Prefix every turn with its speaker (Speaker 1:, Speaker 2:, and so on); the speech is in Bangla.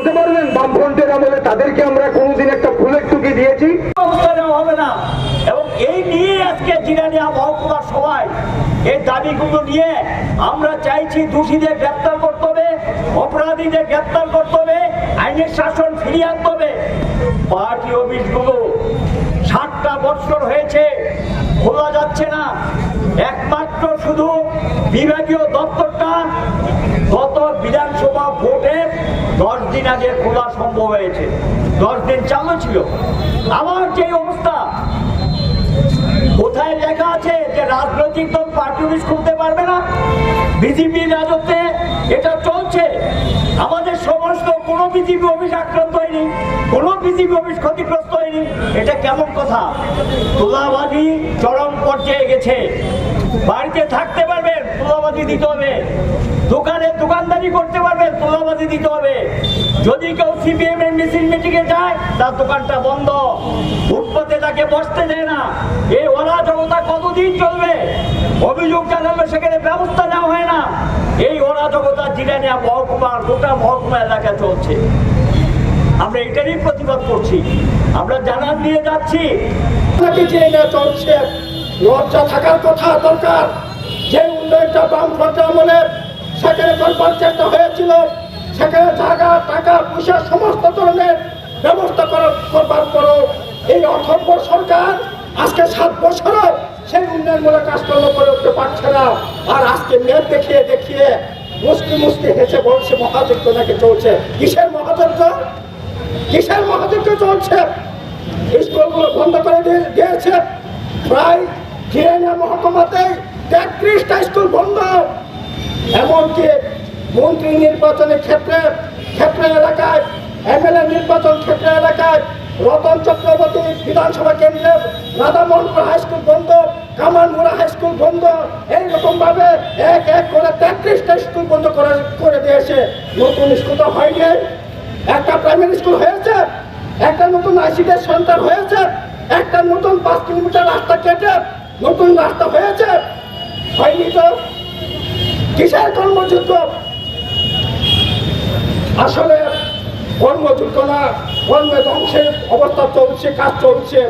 Speaker 1: বলতে পারবেন বামফ্রন্টের আমলে তাদেরকে আমরা কোনোদিন একটা ফুলের টুকি দিয়েছি।
Speaker 2: হবে না। এবং এই নিয়ে আজকে জিরানিয়া মহকুমার সবাই এই দাবিগুলো নিয়ে আমরা চাইছি দোষীদের গ্রেপ্তার করতে হবে, অপরাধীদের গ্রেপ্তার করতে হবে, আইনের শাসন ফিরিয়ে আনতে হবে। পার্টি অফিসগুলো ষাটটা বৎসর হয়েছে, খোলা যাচ্ছে না। একমাত্র শুধু বিভাগীয় দপ্তরটা, গত বিধানসভা ভোটের দশ দিন আগে খোলা সম্ভব হয়েছে। দশ দিন চালু ছিল। আমার যে অবস্থা, কোথায় লেখা আছে যে রাজনৈতিক দল পার্টি অফিস খুলতে পারবে না? বিজেপি রাজত্বে এটা চলছে। আমাদের সমস্ত, কোনো বিজেপি অফিস আক্রান্ত হয়নি, কোনো বিজেপি অফিস ক্ষতিগ্রস্ত হয়নি। এটা কেমন কথা? তোলাবাজি চরম পর্যায়ে গেছে। বাড়িতে থাকতে পারবেন, তোলাবাজি দিতে হবে। দোকানে দোকানদারি করতে পারবেন। তোলাবাজি দিতে হবে, যদি কেউ সিপিএম এর মিছিল মিটিংয়ে যায়, তার দোকানটা বন্ধ। ফুটপাতে তাকে বসতে দেয় না। এই অরাজকতা কতদিন চলবে? অভিযোগ জানালে সেখানে ব্যবস্থা নেওয়া হয় না। এই অরাজকতা জিরানিয়া মহকুমা গোটা মহকুমা এলাকায় চলছে। আমরা এটারই প্রতিবাদ করছি। আমরা জানান দিয়ে যাচ্ছি।
Speaker 3: চলছে, লজ্জা থাকার কথা দরকার। যে উন্নয়নটা বামফ্রন্ট আমলে সেখানে করবার চেষ্টা হয়েছিল। সেখানে জায়গা টাকা, পয়সা, সমস্ত ধরনের ব্যবস্থা করার, করবার পরও এই অথর্ব সরকার আজকে সাত বছরও সেই উন্নয়নমূলক কাজকর্ম করে উঠতে পারছে না। আর আজকে মেয়ের দেখিয়ে দেখিয়ে মুসকি মুসকি হেসে বলছে, মহাযজ্ঞ নাকি চলছে? কিসের মহাযজ্ঞ? কিসের মহাযজ্ঞ চলছে? স্কুলগুলো বন্ধ করে দিয়ে দিয়েছে। প্রায় জিরানিয়া মহকুমাতে তেত্রিশটা স্কুল বন্ধ। এমনকি মন্ত্রী নির্বাচনের ক্ষেত্রে, ক্ষেত্র এলাকায়, এমএলএ নির্বাচন ক্ষেত্র এলাকায় রতন চক্রবর্তী বিধানসভা কেন্দ্রে রাধামোহনপুর হাই স্কুল বন্ধ, কামানমুড়া হাই স্কুল বন্ধ এইরকম ভাবে এক এক করে তেত্রিশটা স্কুল বন্ধ করে করে দিয়েছে। নতুন স্কুল তো হয়নি। একটা প্রাইমারি স্কুল হয়েছে, একটা নতুন আইসিডি সেন্টার হয়েছে, একটা নতুন পাঁচ কিলোমিটার রাস্তা কেটে নতুন রাস্তা হয়েছে। হয়নি তো? কিসের কর্মযুদ্ধ? আসলে কর্মযুদ্ধ না কর্মে ধ্বংসের অবস্থা চলছে কাজ চলছে।